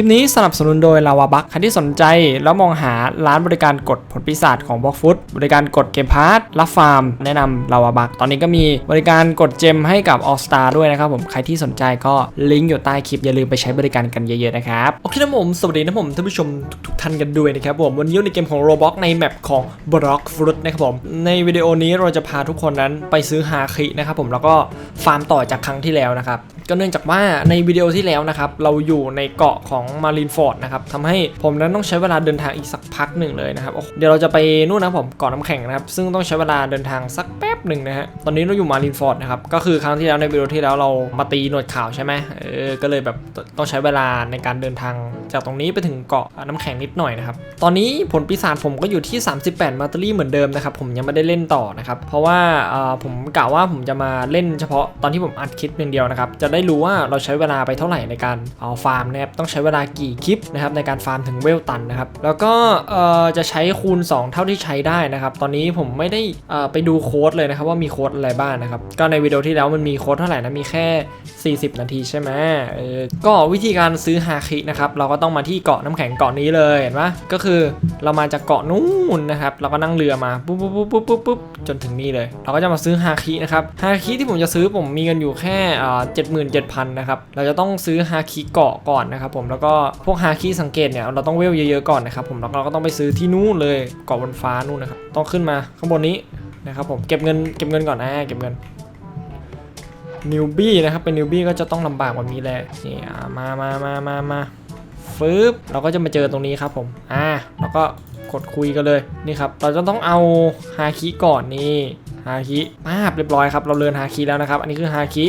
คลิปนี้สนับสนุนโดยลาวาบักใครที่สนใจแล้วมองหาร้านบริการกดผลปีศาจของบล็อกฟุตบริการกดเกมพาร์ทรับฟาร์ม แนะนำลาวาบักตอนนี้ก็มีบริการกดเจมให้กับ All Star ด้วยนะครับผมใครที่สนใจก็ลิงก์อยู่ใต้คลิปอย่าลืมไปใช้บริการกันเยอะๆนะครับโอเคนะผมสวัสดีนะผมท่านผู้ชมทุกท่านกันด้วยนะครับผมวันนี้ในเกมของ Roblox ในแมปของ Block Fruit นะครับผมในวิดีโอนี้เราจะพาทุกคนนั้นไปซื้อฮาคินะครับผมแล้วก็ฟาร์มต่อจากครั้งที่แล้วนะครับ ก็เนื่องจากว่าในวิดีโอที่แล้วนะครับ เราอยู่ในเกาะของมารินฟอร์ดนะครับทำให้ผมนั้นต้องใช้เวลาเดินทางอีกสักพักหนึ่งเลยนะครับ เดี๋ยวเราจะไปนู่นนะผมเกาะน้ำแข็งนะครับ ซึ่งต้องใช้เวลาเดินทางสักแป๊บหนึ่งนะฮะ ตอนนี้เราอยู่มารินฟอร์ดนะครับ ก็คือครั้งที่แล้วในวิดีโอที่แล้วเรามาตีหนวดขาวใช่ไหมเออ ก็เลยแบบต้องใช้เวลาในการเดินทางจากตรงนี้ไปถึงเกาะน้ำแข็งนิดหน่อยนะครับ ตอนนี้ผลปีศาจผมก็อยู่ที่ 38 มาตอรี่เหมือนเดิมนะครับ ผมยังไม่ได้เล่นต่อนะครับ เพราะว่าเออผมกะว่าผมจะมาเล่นเฉพาะตอนที่ผมอัดคลิปเพียงเดียวนะครับ จะได้รู้ว่าเราใช้เวลาไปเท่าไหร่ในการเอาฟาร์มนะครับต้องใช้เวลากี่คลิปนะครับในการฟาร์มถึงเวลตันนะครับแล้วก็จะใช้คูณ 2 เท่าที่ใช้ได้นะครับตอนนี้ผมไม่ได้ไปดูโค้ดเลยนะครับว่ามีโค้ดอะไรบ้างนะครับก็ในวิดีโอที่แล้วมันมีโค้ดเท่าไหร่นะมีแค่ 40 นาทีใช่ไหมก็วิธีการซื้อฮาคินะครับเราก็ต้องมาที่เกาะน้ำแข็งเกาะนี้เลยเห็นปะก็คือเรามาจากเกาะนู้นนะครับเราก็นั่งเรือมาปุ๊บปุ๊บปุ๊บปุ๊บปุ๊บปุ๊บจนถึงนี่เลย เราก็จะมาซื้อฮาคินะครับฮาคิที่ผมจะซื้อผมมีเงินอยู่แค่เจ็ดหมื่นเจ็ดพันนะครับ เราจะต้องซื้อฮาคิเกาะก่อนนะครับผมแล้วก็พวกฮาคิสังเกตเนี่ยเราต้องเวลเยอะๆก่อนนะครับผมแล้วเราก็ต้องไปซื้อที่นู่นเลยเกาะบนฟ้านู่นนะครับต้องขึ้นมาข้างบนนี้นะครับผมเก็บเงินเก็บเงินก่อนนะเก็บเงินนิวบี้นะครับเป็นนิวบี้ก็จะต้องลำบากกว่านี้แหละนี่มามามามามาฟึบเราก็จะมาเจอตรงนี้ครับผมอ่าแล้วก็กดคุยกันเลยนี่ครับเราจะต้องเอาฮาคิก่อนนี่ฮาคิปาบเรียบร้อยครับเราเรียนฮาคิแล้วนะครับ อันนี้คือฮาคิ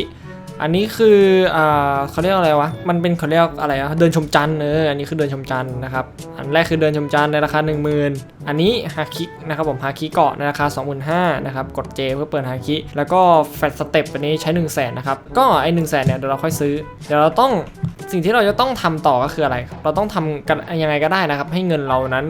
อันนี้คืออ่าเขาเรียกอะไรวะ มันเป็นเขาเรียกอะไรอะเดินชมจันทร์เออ อันนี้คือเดินชมจันทร์นะครับ อันแรกคือเดินชมจันทร์ในราคา 10,000 อันนี้ฮาคินะครับผมฮาคิเกาะในราคา 25,000นะครับ กดเจเพื่อเปิดฮาคิ แล้วก็แฟลตสเต็ปอันนี้ใช้ 1 0 0 0 0แสนนะครับ ก็ไอ้หนึ่งแสนเนี่ยเดี๋ยวเราค่อยซื้อ เดี๋ยวเราต้องสิ่งที่เราจะต้องทำต่อก็คืออะไรครับเราต้องทำกันยังไงก็ได้นะครับ ให้เงินเรานั้น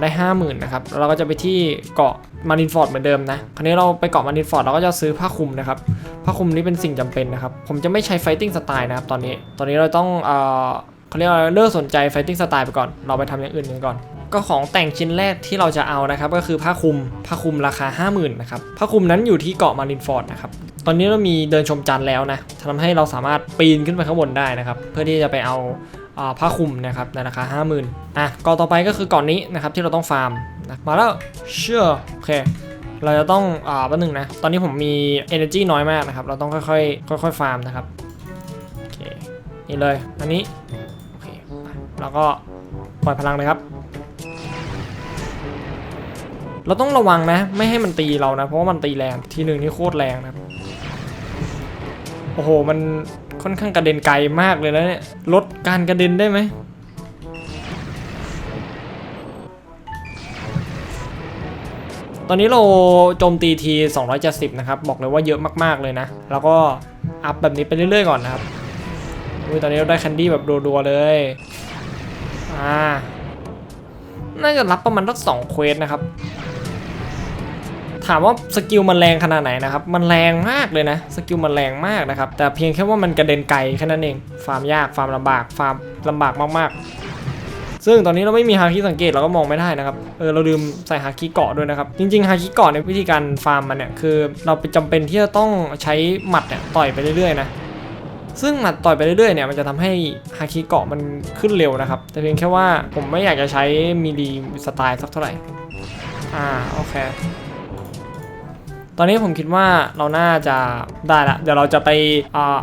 ได้50,000นะครับ เราก็จะไปที่เกาะมารินฟอร์ดเหมือนเดิมนะคราวนี้เราไปเกาะมารินฟอร์ดเราก็จะซื้อผ้าคลุมนะครับผ้าคลุมนี้เป็นสิ่งจำเป็นนะครับ ผมจะไม่ใช้ไฟติ้งสไตล์นะครับตอนนี้ ตอนนี้เราต้องเอ่อเขาเรียกว่าเลิกสนใจไฟติ้งสไตล์ไปก่อน เราไปทำอย่างอื่นกันก่อน ก็ของแต่งชิ้นแรกที่เราจะเอานะครับก็คือผ้าคลุม ผ้าคลุมราคา 50,000นะครับ ผ้าคลุมนั้นอยู่ที่เกาะมารินฟอร์ดนะครับ ตอนนี้เรามีเดินชมจันทร์แล้วนะทำให้เราสามารถปีนขึ้นไปข้างบนได้นะครับ เพื่อที่จะไปเอาผ้าคลุมนะครับในราคา 50,000อะเกาะต่อไปก็คือเกาะนี้นะครับที่เราต้องฟาร์ม นะมาแล้วเชื่อโอเคเราจะต้องอ่าแป๊บนึงนะ ตอนนี้ผมมี energy น้อยมากนะครับ เราต้องค่อยๆ ค่อยๆ ฟาร์มนะครับ โอเค นี่เลย อันนี้ โอเค แล้วก็ปล่อยพลังเลยครับ เราต้องระวังนะ ไม่ให้มันตีเรานะ เพราะว่ามันตีแรง ทีหนึ่งนี่โคตรแรงนะโอ้โห มันค่อนข้างกระเด็นไกลมากเลยนะเนี่ย ลดการกระเด็นได้ไหม ตอนนี้เราโจมตีที270 นะครับ บอกเลยว่าเยอะมากๆเลยนะ แล้วก็อัพแบบนี้ไปเรื่อยๆก่อนนะครับอุ้ยตอนนี้เราได้แคนดี้แบบรัวๆเลย อ่า น่าจะรับประมาณสักสองเควสนะครับ ถามว่าสกิลมันแรงขนาดไหนนะครับ มันแรงมากเลยนะ สกิลมันแรงมากนะครับ แต่เพียงแค่ว่ามันกระเด็นไกลแค่นั้นเอง ฟาร์มยาก ฟาร์มลำบาก ฟาร์มลำบากมากๆ ซึ่งตอนนี้เราไม่มีฮาคิสังเกตเราก็มองไม่ได้นะครับ เออเราลืมใส่ฮาคิเกาะด้วยนะครับ จริงๆฮาคิเกาะในวิธีการฟาร์มมันเนี่ยคือเราเป็นจำเป็นที่จะต้องใช้หมัดเนี่ยต่อยไปเรื่อยๆนะซึ่งหมัดต่อยไปเรื่อยๆเนี่ยมันจะทำให้ฮาคิเกาะมันขึ้นเร็วนะครับ แต่เพียงแค่ว่าผมไม่อยากจะใช้มีดีสไตล์สักเท่าไหร่อ่าโอเค ตอนนี้ผมคิดว่าเราน่าจะได้ละเดี๋ยวเราจะไป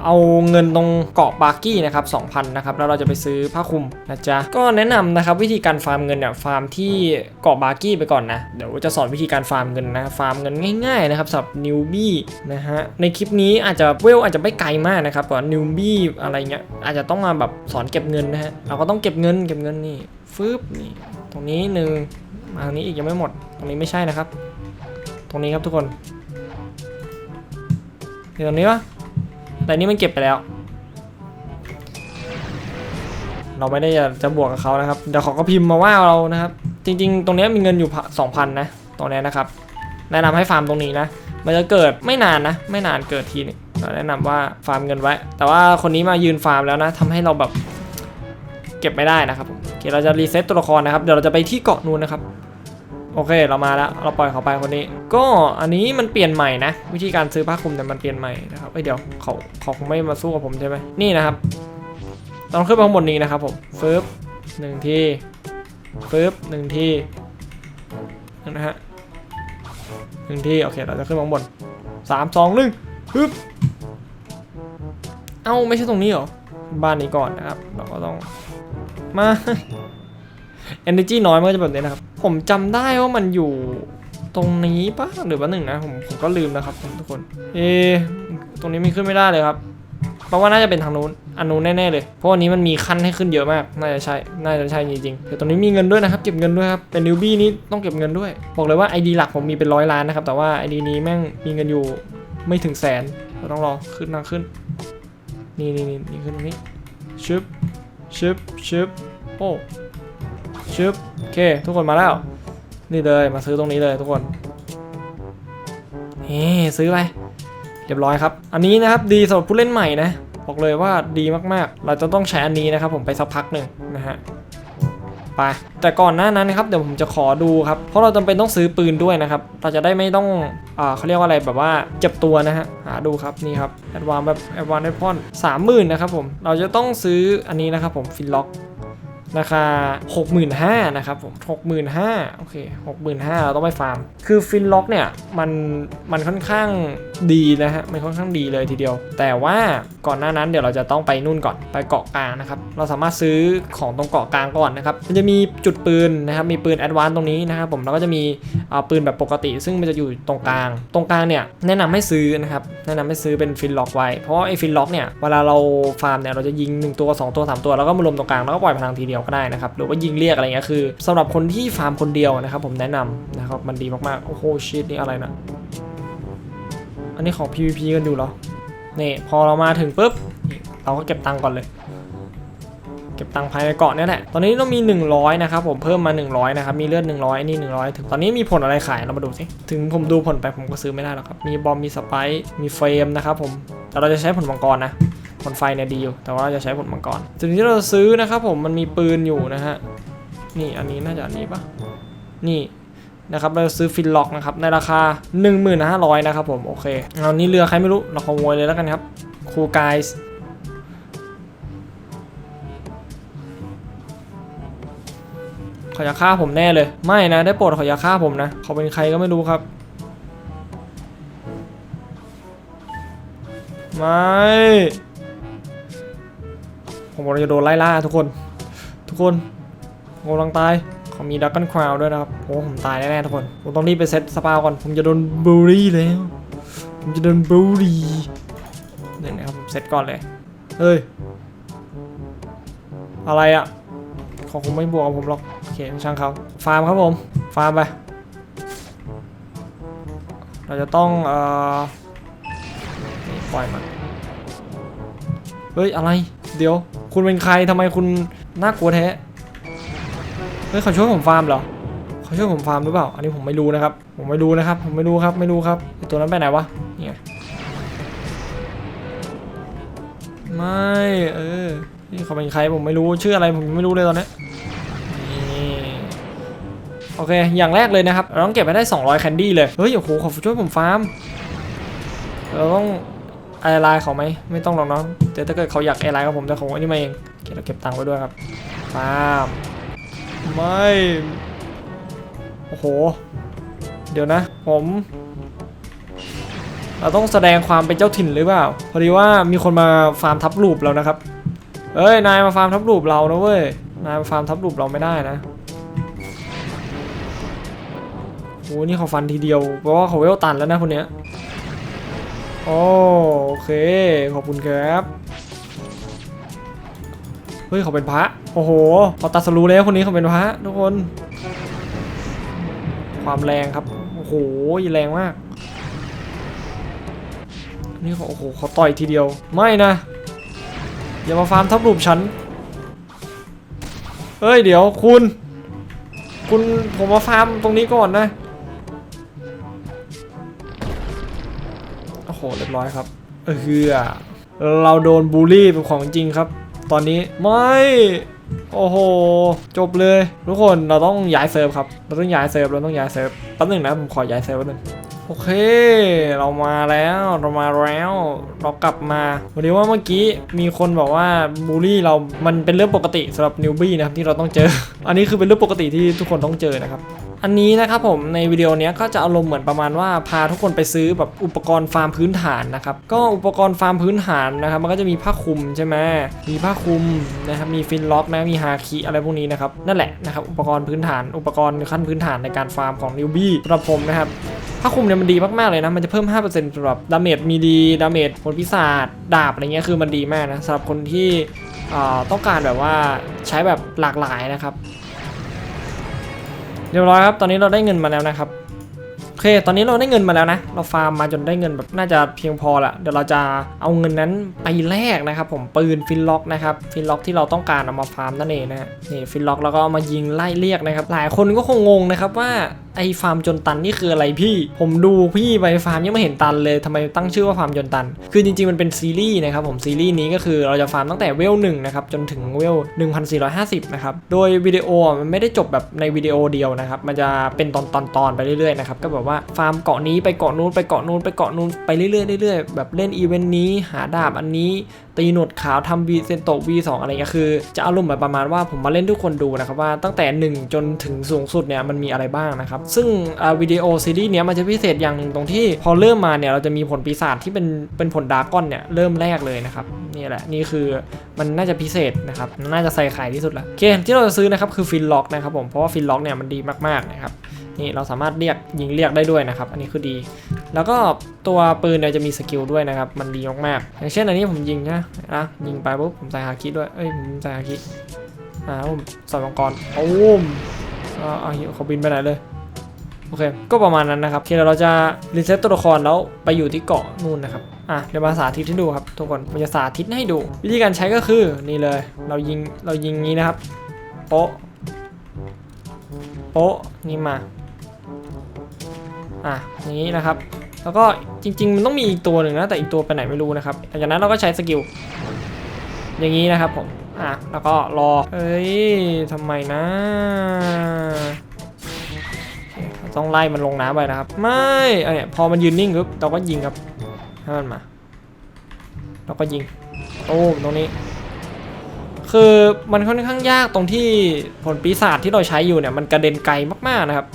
เอาเงินตรงเกาะบาร์กี้นะครับ2,000นะครับแล้วเราจะไปซื้อผ้าคลุมนะจ๊ะก็แนะนำนะครับวิธีการฟาร์มเงินเนี่ยฟาร์มที่เกาะบาร์กี้ไปก่อนนะเดี๋ยวจะสอนวิธีการฟาร์มเงินนะฟาร์มเงินง่ายๆนะครับสำหรับนิวบี้นะฮะในคลิปนี้อาจจะเวลอาจจะไม่ไกลมากนะครับก่อนนิวบี้อะไรเงี้ยอาจจะต้องมาแบบสอนเก็บเงินนะฮะเราก็ต้องเก็บเงินเก็บเงินนี่ฟึบนี่ตรงนี้หนึ่งมาทางนี้อีกยังไม่หมด ตรงนี้ไม่ใช่นะครับ ตรงนี้ครับทุกคน อยู่ตรงนี้ปะแต่นี่มันเก็บไปแล้ว เราไม่ได้จะจะบวกกับเขานะครับ เดี๋ยวเขาก็พิมพ์มาว่าเรานะครับ จริง ๆ ตรงนี้มีเงินอยู่สองพันนะตรงนี้นะครับ แนะนำให้ฟาร์มตรงนี้นะ มันจะเกิดไม่นานนะ ไม่นานเกิดทีนึงเราแนะนำว่าฟาร์มเงินไว้ แต่ว่าคนนี้มายืนฟาร์มแล้วนะทำให้เราแบบเก็บไม่ได้นะครับโอเคเราจะรีเซ็ตตัวละครนะครับ เดี๋ยวเราจะไปที่เกาะนู้นนะครับ โอเคเรามาแล้วเราปล่อยเขาไปคนนี้ ก็อันนี้มันเปลี่ยนใหม่นะ วิธีการซื้อผ้าคลุมเนี่มันเปลี่ยนใหม่นะครับเอ้ยเดี๋ยวเขาเขาคงไม่มาสู้กับผมใช่ไหมนี่นะครับต้องขึ้นไปข้างบนนี้นะครับผมฟึบหนึ่งทีฟึบหนึ่งทีนะฮะหนึ่งทีโอเคเราจะขึ้นข้างบนสามสองหนึ่งฟึบเอ้าไม่ใช่ตรงนี้หรอบ้านนี้ก่อนนะครับ เราก็ต้องมา energy น้อยมันก็จะแบบนี้นะครับ ผมจำได้ว่ามันอยู่ตรงนี้ปะหรือว่าหนึ่งนะผมผมก็ลืมนะครับทุกคน เอตรงนี้มีขึ้นไม่ได้เลยครับ เพราะว่าน่าจะเป็นทางนู้นอันนู้นแน่ๆเลย เพราะอันนี้มันมีขั้นให้ขึ้นเยอะมาก น่าจะใช่ น่าจะใช่จริงๆแต่ตรงนี้มีเงินด้วยนะครับ เก็บเงินด้วยครับ เป็นนิวบี้นี้ต้องเก็บเงินด้วย บอกเลยว่า ID หลักผมมีเป็นร้อยล้านนะครับ แต่ว่า ID นี้แม่งมีเงินอยู่ไม่ถึงแสนเราต้องรอขึ้นทางขึ้นนี่นี่นี่นี่ขึ้นตรงนี้ชึบชึบชึบโอ้ ชึบโอเค ทุกคนมาแล้ว นี่เลยมาซื้อตรงนี้เลยทุกคนเฮ้ซื้อไปเรียบร้อยครับ อันนี้นะครับดีสำหรับผู้เล่นใหม่นะ บอกเลยว่าดีมากๆ เราจะต้องใช้อันนี้นะครับ ผมไปสักพักหนึ่งนะฮะไปแต่ก่อนหน้านั้นนะครับเดี๋ยวผมจะขอดูครับ เพราะเราจำเป็นต้องซื้อปืนด้วยนะครับ เราจะได้ไม่ต้องอ่าเขาเรียกว่าอะไรแบบว่าเจ็บตัวนะฮะหาดูครับนี่ครับแอดวานแบบแอดวานไอพอนสามหมื่นนะครับผมเราจะต้องซื้ออันนี้นะครับผมฟินล็อก ราคา 65,000นะครับผม65,000โอเค65,000เราต้องไปฟาร์ม คือฟินล็อกเนี่ยมันมันค่อนข้างดีนะฮะมันค่อนข้างดีเลยทีเดียว แต่ว่าก่อนหน้านั้นเดี๋ยวเราจะต้องไปนู่นก่อนไปเกาะกลางนะครับเราสามารถซื้อของตรงเกาะกลางก่อนนะครับมันจะมีจุดปืนนะครับมีปืนแอดวานซ์ตรงนี้นะครับผมแล้วก็จะมีปืนแบบปกติ ซึ่งมันจะอยู่ตรงกลาง ตรงกลางเนี่ยแนะนำให้ซื้อนะครับแนะนำให้ซื้อเป็นฟินล็อกไว้เพราะไอ้ฟินล็อกเนี่ยเวลาเราฟาร์มเนี่ยเราจะยิง 1 ตัว 2 ตัว 3 ตัวแล้วก็มารวมตรงกลางแล้วก็ปล่อยพลังทีเดียวก็ได้นะครับหรือว่ายิงเรียกอะไรเงี้ยคือสำหรับคนที่ฟาร์มคนเดียวนะครับผมแนะนำนะครับมันดีมากๆโอ้โหชิตนี่อะไรนะ อันนี้ของ PVP กันอยู่เหรอนี่พอเรามาถึงปุ๊บเราก็เก็บตังค์ก่อนเลย เก็บตังค์ภายในเกาะเนี่ยแหละตอนนี้เรามี 100 นะครับผมเพิ่มมา 100 นะครับ มีเลือด 100อันนี่ 100 ถึงตอนนี้มีผลอะไรขายเรามาดูสิถึงผมดูผลไปผมก็ซื้อไม่ได้หรอกครับ มีบอมมีสไปร์มีเฟรมนะครับผมแต่เราจะใช้ผลมังกรนะผลไฟเนี่ยดีอยู่แต่ว่าเราจะใช้ผลมังกรสิ่งที่เราซื้อนะครับผมมันมีปืนอยู่นะฮะนี่อันนี้น่าจะอันนี้ปะนี่ นะครับเราซื้อฟินล็อกนะครับในราคา 1500นะครับผมโอเคเอานี่เรือใครไม่รู้เราขโมยเลยแล้วกันครับคูกายส์เขาจะฆ่าผมแน่เลย ไม่นะได้โปรดเขาอย่าฆ่าผมนะเขาเป็นใครก็ไม่รู้ครับ ไม่ ผมกำลังจะโดนไล่ล่าทุกคน ทุกคนกำลังตาย เขามีดักกันคราวด้วยนะครับโอ้ผมตายแน่ๆทุกคน ผมต้องรีบไปเซตสปาก่อน ผมจะโดนบูลลี่แล้ว ผมจะโดนบูลลี่เดี๋ยวนะครับผมเซตก่อนเลย เฮ้ย อะไรอะ่ะเขาคงไม่บวกกับผมหรอก โอเคช่างเขาฟาร์มครับผม ฟาร์มไป เราจะต้องเอ่อปล่อยมัน เฮ้ย อะไร เดี๋ยว คุณเป็นใครทำไมคุณน่ากลัวแท้ ฮ้ยเขาช่วยผมฟาร์มเหรอเขาช่วยผมฟาร์มหรือเปล่า อันนี้ผมไม่รู้นะครับ ผมไม่รู้นะครับ ผมไม่รู้ครับ ไม่รู้ครับตัวนั้นไปไหนวะ เนี่ยไม่ เออ นี่เขาเป็นใครผมไม่รู้ชื่ออะไรผมไม่รู้เลยตอนนี้นี่โอเค อย่างแรกเลยนะครับ เราต้องเก็บให้ได้ 200 แคนดี้เลย เฮ้ย โอ้โห ขอช่วยผมฟาร์ม เราต้องไอไลน์เขาไหม ไม่ต้องหรอกเนาะแต่ถ้าเกิดเขาอยากไอไลน์กับผมจะของอันนี้มาเองโอเคเราเก็บตังค์ไว้ด้วยครับ ฟาร์ม ไม่ โอ้โห เดี๋ยวนะ ผม เราต้องแสดงความเป็นเจ้าถิ่นหรือเปล่า พอดีว่ามีคนมาฟาร์มทับลูปเรานะครับ เอ้ย นายมาฟาร์มทับลูปเรานะเว้ย นายมาฟาร์มทับลูปเราไม่ได้นะโอ้นี่เขาฟันทีเดียว เพราะว่าเขาเวลตันแล้วนะคนเนี้ย โอ้โอเค ขอบคุณครับ เฮ้ยเขาเป็นพระ โอ้โหเขาตัดสรู้แล้วคนนี้เขาเป็นพระทุกคน ความแรงครับ โอ้โหแรงมาก นี่เขาโอ้โหเขาต่อยทีเดียว ไม่นะ อย่ามาฟาร์มทับรูปฉัน เฮ้ยเดี๋ยวคุณ คุณผมมาฟาร์มตรงนี้ก่อนนะ โอ้โหเรียบร้อยครับ เออเราโดนบูลลี่เป็นของจริงครับ ตอนนี้ไม่โอ้โห จบเลย ทุกคนเราต้องย้ายเซิร์ฟครับ เราต้องย้ายเซิร์ฟเราต้องย้ายเซิร์ฟแป๊บนึงนะผมขอย้ายเซิร์ฟแป๊บนึงโอเค เรามาแล้วเรามาแล้ว เรากลับมาวันนี้ว่าเมื่อกี้มีคนบอกว่าบูลลี่เรามันเป็นเรื่องปกติสำหรับนิวบี้นะครับที่เราต้องเจอ อันนี้คือเป็นเรื่องปกติที่ทุกคนต้องเจอนะครับ อันนี้นะครับผมในวิดีโอนี้ก็จะอารมณ์เหมือนประมาณว่าพาทุกคนไปซื้อแบบอุปกรณ์ฟาร์มพื้นฐานนะครับก็อุปกรณ์ฟาร์มพื้นฐานนะครับ มันก็จะมีผ้าคลุมใช่ไหมมีผ้าคลุมนะครับมีฟินล็อกนะมีฮาคิอะไรพวกนี้นะครับนั่นแหละนะครับอุปกรณ์พื้นฐาน อุปกรณ์ขั้นพื้นฐานในการฟาร์มของนิวบี้สำหรับผมนะครับผ้าคลุมเนี่ยมันดีมาก ๆ เลยนะ มันจะเพิ่ม 5%สำหรับดาเมจมีดี ดาเมจผลพิศาจดาบอะไรเงี้ยคือมันดีมากนะสำหรับคนที่ต้องการแบบว่าใช้แบบหลากหลายนะครับ เรียบร้อยครับ ตอนนี้เราได้เงินมาแล้วนะครับ โอเค ตอนนี้เราได้เงินมาแล้วนะ เราฟาร์มมาจนได้เงินแบบน่าจะเพียงพอละ เดี๋ยวเราจะเอาเงินนั้นไปแลกนะครับ ผม ปืนฟินล็อกนะครับ ฟินล็อกที่เราต้องการเอามาฟาร์มนั่นเองนะฮะนี่ฟินล็อกแล้วก็เอามายิงไล่เรียกนะครับ หลายคนก็คงงงนะครับว่า ไอฟาร์มจนตันนี่คืออะไรพี่ ผมดูพี่ไปฟาร์มยังไม่เห็นตันเลยทำไมตั้งชื่อว่าฟาร์มจนตัน คือจริงๆมันเป็นซีรีส์นะครับผมซีรีส์นี้ก็คือเราจะฟาร์มตั้งแต่เวลหนึ่งนะครับจนถึงเวล 1450 นะครับ โดยวิดีโอมันไม่ได้จบแบบในวิดีโอเดียวนะครับ มันจะเป็นตอนตอนตอนไปเรื่อยๆนะครับก็แบบว่าฟาร์มเกาะนี้ไปเกาะนู้นไปเกาะนู้นไปเกาะนู้นไปเรื่อยๆเรื่อยๆแบบเล่นอีเวนต์นี้หาดาบอันนี้ ตีหนวดขาวทำวีเซนโตวีสอะไรเงี้ยคือ จะอารมณ์แบบประมาณว่าผมมาเล่นทุกคนดูนะครับว่าตั้งแต่ 1 จนถึงสูงสุดเนี่ยมันมีอะไรบ้างนะครับ ซึ่งวิดีโอซีรีส์เนี้ยมันจะพิเศษอย่างหนึ่งตรงที่พอเริ่มมาเนี่ยเราจะมีผลปีศาจที่เป็นเป็นผลดรากอนเนี่ยเริ่มแรกเลยนะครับนี่แหละนี่คือมันน่าจะพิเศษนะครับน่าจะใส่ไข่ที่สุดละโอเคที่เราจะซื้อนะครับคือฟินล็อกนะครับผมเพราะว่าฟินล็อกเนี่ยมันดีมากๆนะครับ นี่เราสามารถเรียกยิงเรียกได้ด้วยนะครับ อันนี้คือดี แล้วก็ตัวปืนเนี่ยจะมีสกิลด้วยนะครับ มันดีมากๆอย่างเช่นอันนี้ผมยิงนะนะยิงไปปุ๊บผมใส่ฮาคิด้วย เอ้ยผมใส่ฮาคิอ่าผมใส่มังกรโอ้มอ่าเอาเขาบินไปไหนเลยโอเค ก็ประมาณนั้นนะครับโอเคเดี๋ยวเราจะรีเซ็ตตัวละครแล้วไปอยู่ที่เกาะนู่นนะครับ อะ เดี๋ยวมาสาธิตให้ดูครับทุกคนผมจะสาธิตให้ดู วิธีการใช้ก็คือนี่เลย เรายิง เรายิงงี้นะครับ โป๊ะ โป๊ะ นี่มา อะอย่างนี้นะครับ แล้วก็จริง ๆ มันต้องมีอีกตัวหนึ่งนะ แต่อีกตัวไปไหนไม่รู้นะครับหลังจากนั้นเราก็ใช้สกิลอย่างนี้นะครับผมอะแล้วก็รอเอ้ยทำไมนะต้องไล่มันลงน้ำไปนะครับ ไม่เอาเนี่ยพอมันยืนนิ่งปุ๊บเราก็ยิงครับให้มันมา เราก็ยิงโอ้ตรงนี้ คือมันค่อนข้างยากตรงที่ผลปีศาจที่เราใช้อยู่เนี่ย มันกระเด็นไกลมากๆนะครับ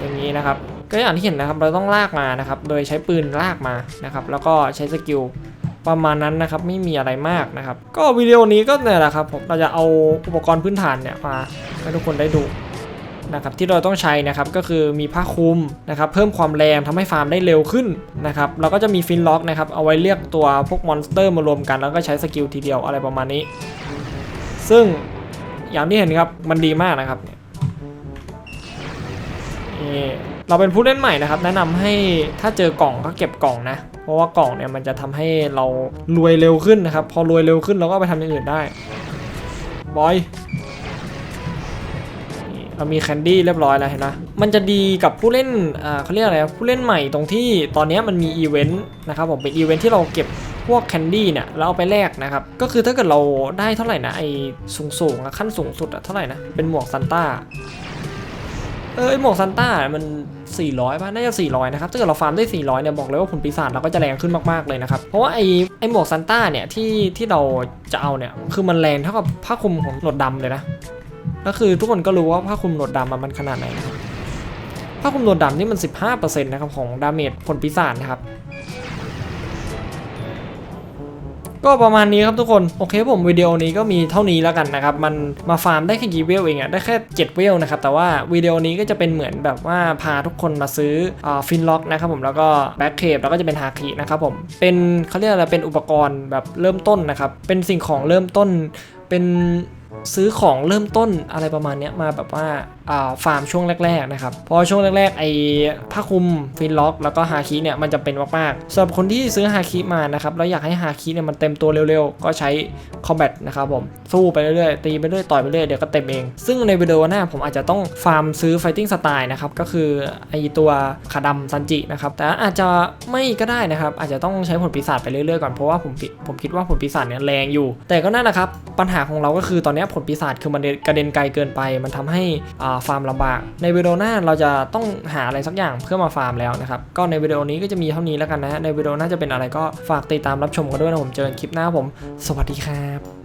อย่างนี้นะครับ ก็อย่างที่เห็นนะครับเราต้องลากมานะครับ โดยใช้ปืนลากมานะครับ แล้วก็ใช้สกิลประมาณนั้นนะครับไม่มีอะไรมากนะครับ ก็วิดีโอนี้ก็เนี่ยแหละครับผมเราจะเอาอุปกรณ์พื้นฐานเนี่ยมาให้ทุกคนได้ดูนะครับที่เราต้องใช้นะครับก็คือมีผ้าคลุมนะครับเพิ่มความแรงทำให้ฟาร์มได้เร็วขึ้นนะครับแล้วก็จะมีฟินล็อกนะครับเอาไว้เรียกตัวพวกมอนสเตอร์มารวมกัน แล้วก็ใช้สกิลทีเดียวอะไรประมาณนี้ ซึ่งอย่างที่เห็นครับมันดีมากนะครับ นี่เราเป็นผู้เล่นใหม่นะครับ แนะนำให้ถ้าเจอกล่องก็เก็บกล่องนะ เพราะว่ากล่องเนี่ยมันจะทำให้เรารวยเร็วขึ้นนะครับ พอรวยเร็วขึ้นเราก็ไปทำอย่างอื่นได้บอยเรามีแคนดี้เรียบร้อยแล้วเห็นไหมมันจะดีกับผู้เล่นอ่าเขาเรียกอะไรผู้เล่นใหม่ตรงที่ตอนนี้มันมีอีเวนต์นะครับผมเป็นอีเวนต์ที่เราเก็บพวกแคนดี้เนี่ยแล้วเอาไปแลกนะครับ ก็คือถ้าเกิดเราได้เท่าไหร่นะไอ้สูงสูงๆอะขั้นสูงสุดอะเท่าไหร่นะ เป็นหมวกซันต้า เออหมวกซันต้ามัน 400ป่ะน่าจะ400นะครับถ้าเกิดเราฟาร์มได้ 400เนี่ยบอกเลยว่าผลปีศาจเราก็จะแรงขึ้นมากๆเลยนะครับเพราะว่าไอไอหมวกซันต้าเนี่ยที่ที่เราจะเอาเนี่ยคือมันแรงเท่ากับผ้าคลุมของหนวดดำเลยนะก็คือทุกคนก็รู้ว่าผ้าคลุมหนวดดำมันขนาดไหนนะครับผ้าคลุมหนวดดำนี่มัน 15%นะครับของดาเมจผลปีศาจนะครับ ก็ประมาณนี้ครับทุกคนโอเคผมวิดีโอนี้ก็มีเท่านี้แล้วกันนะครับมันมาฟาร์มได้แค่กี่เวลเองอะได้แค่7เวลนะครับแต่ว่าวิดีโอนี้ก็จะเป็นเหมือนแบบว่าพาทุกคนมาซื้อฟินล็อกนะครับผมแล้วก็แบ็คเคปแล้วก็จะเป็นฮาคินะครับผมเป็นเขาเรียกอะไรเป็นอุปกรณ์แบบเริ่มต้นนะครับเป็นสิ่งของเริ่มต้นเป็นซื้อของเริ่มต้นอะไรประมาณนี้มาแบบว่าฟาร์มช่วงแรกๆนะครับเพราะช่วงแรกๆไอ้ผ้าคลุมฟินล็อก แล้วก็ฮาคิเนี่ยมันจะเป็นมากๆสำหรับคนที่ซื้อฮาคิมานะครับแล้วอยากให้ฮาคิเนี่ยมันเต็มตัวเร็วๆ ก็ใช้คอมแบทนะครับผมสู้ไปเรื่อยๆ ตีไปเรื่อยต่อยไปเรื่อยเดี๋ยวก็เต็มเอง ซึ่งในวิดีโอหน้าผมอาจจะต้องฟาร์มซื้อไฟติ้งสไตล์นะครับก็คือไอตัวขาดำซันจินะครับแต่อาจจะไม่ก็ได้นะครับอาจจะต้องใช้ผลปีศาจไปเรื่อยๆก่อนเพราะว่าผมผมคิดว่าผลปีศาจเนี่ยแรงอยู่ แต่ก็นั่นแหละครับปัญหาของเราก็คือตอนนี้ผลปีศาจคือมันกระเด็นไกลเกินไป มันทำให้อ่ฟาร์มลำบาก ในวิดีโอหน้าเราจะต้องหาอะไรสักอย่างเพื่อมาฟาร์มแล้วนะครับก็ในวิดีโอนี้ก็จะมีเท่านี้แล้วกันนะฮะในวิดีโอหน้าจะเป็นอะไรก็ฝากติดตามรับชมกันด้วยนะผมเจอกันคลิปหน้าผม สวัสดีครับ